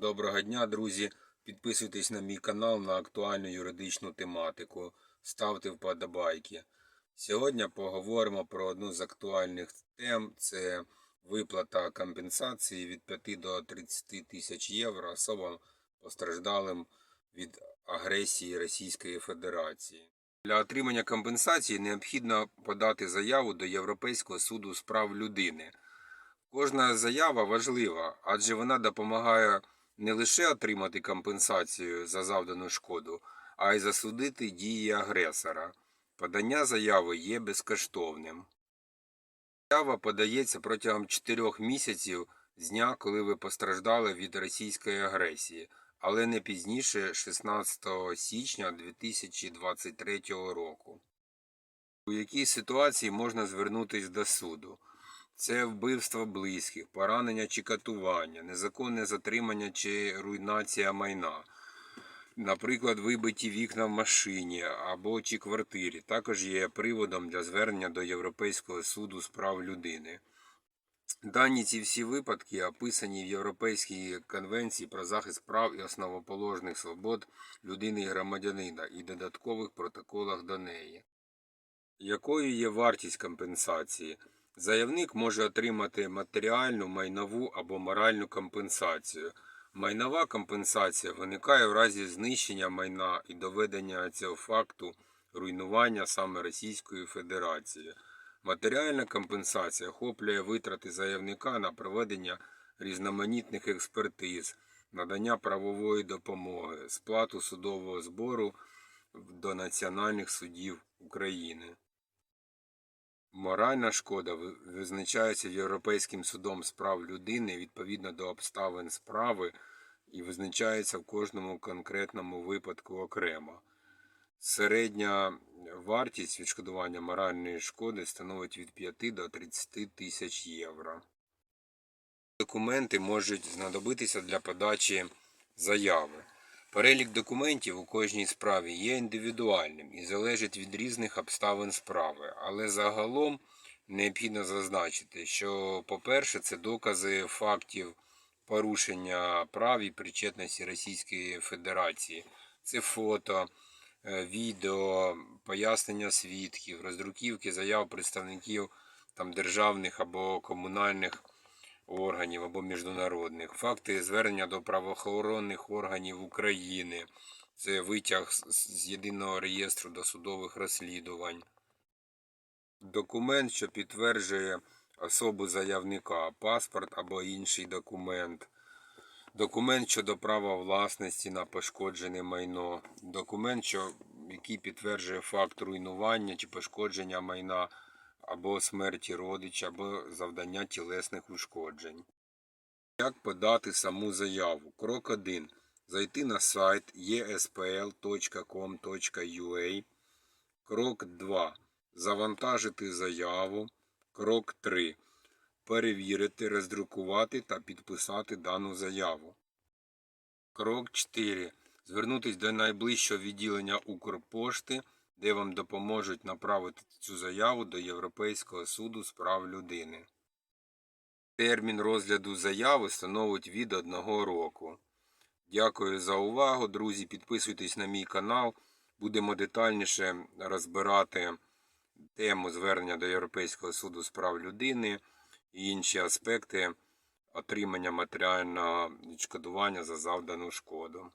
Доброго дня, друзі. Підписуйтесь на мій канал на актуальну юридичну тематику. Ставте вподобайки. Сьогодні поговоримо про одну з актуальних тем: це виплата компенсації від 5 до 30 тисяч євро особам постраждалим від агресії Російської Федерації. Для отримання компенсації необхідно подати заяву до Європейського суду з прав людини. Кожна заява важлива, адже вона допомагає не лише отримати компенсацію за завдану шкоду, а й засудити дії агресора. Подання заяви є безкоштовним. Заява подається протягом 4 місяців з дня, коли ви постраждали від російської агресії, але не пізніше 16 січня 2023 року. У якій ситуації можна звернутися до суду? Це вбивство близьких, поранення чи катування, незаконне затримання чи руйнація майна, наприклад, вибиті вікна в машині або чи квартирі, також є приводом для звернення до Європейського суду з прав людини. Дані ці всі випадки описані в Європейській конвенції про захист прав і основоположних свобод людини і громадянина і додаткових протоколах до неї. Якою є вартість компенсації? Заявник може отримати матеріальну, майнову або моральну компенсацію. Майнова компенсація виникає в разі знищення майна і доведення цього факту руйнування саме Російської Федерації. Матеріальна компенсація охоплює витрати заявника на проведення різноманітних експертиз, надання правової допомоги, сплату судового збору до національних судів України. Моральна шкода визначається Європейським судом з прав людини відповідно до обставин справи і визначається в кожному конкретному випадку окремо. Середня вартість відшкодування моральної шкоди становить від 5 до 30 тисяч євро. Документи можуть знадобитися для подачі заяви. Перелік документів у кожній справі є індивідуальним і залежить від різних обставин справи, але загалом необхідно зазначити, що, по-перше, це докази фактів порушення прав і причетності Російської Федерації. Це фото, е, відео, пояснення свідків, роздруківки заяв представників там, державних або комунальних органів або міжнародних, факти звернення до правоохоронних органів України, це витяг з- єдиного реєстру досудових розслідувань, документ, що підтверджує особу заявника, паспорт або інший документ. Документ щодо права власності на пошкоджене майно, документ, що, який підтверджує факт руйнування чи пошкодження майна або смерті родича, або завдання тілесних ушкоджень. Як подати саму заяву? Крок 1. Зайти на сайт espl.com.ua. Крок 2. Завантажити заяву. Крок 3. Перевірити, роздрукувати та підписати дану заяву. Крок 4. Звернутися до найближчого відділення Укрпошти, де вам допоможуть направити цю заяву до Європейського суду з прав людини. Термін розгляду заяви становить від одного року. Дякую за увагу, друзі. Підписуйтесь на мій канал. Будемо детальніше розбирати тему звернення до Європейського суду з прав людини і інші аспекти отримання матеріального відшкодування за завдану шкоду.